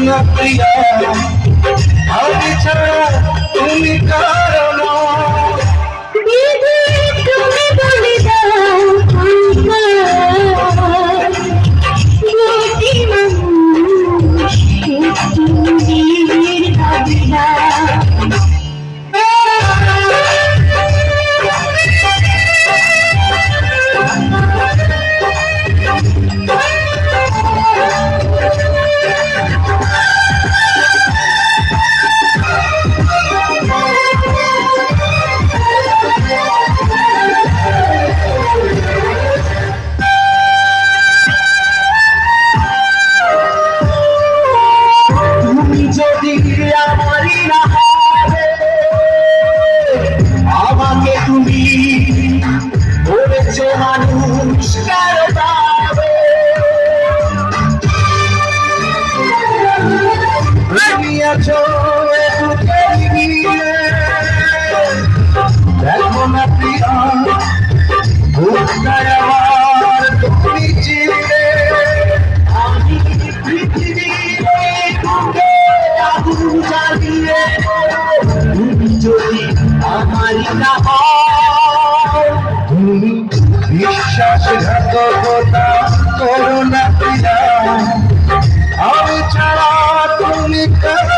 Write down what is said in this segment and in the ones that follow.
न प्रिया हर छा तुम का বিশ্বাসঘাতকতা করো না আমি ছাড়া তুমি কারও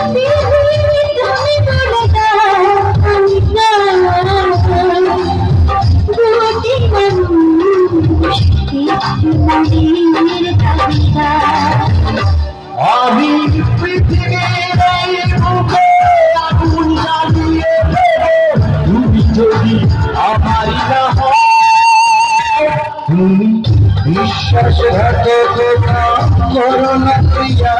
Corona Priya,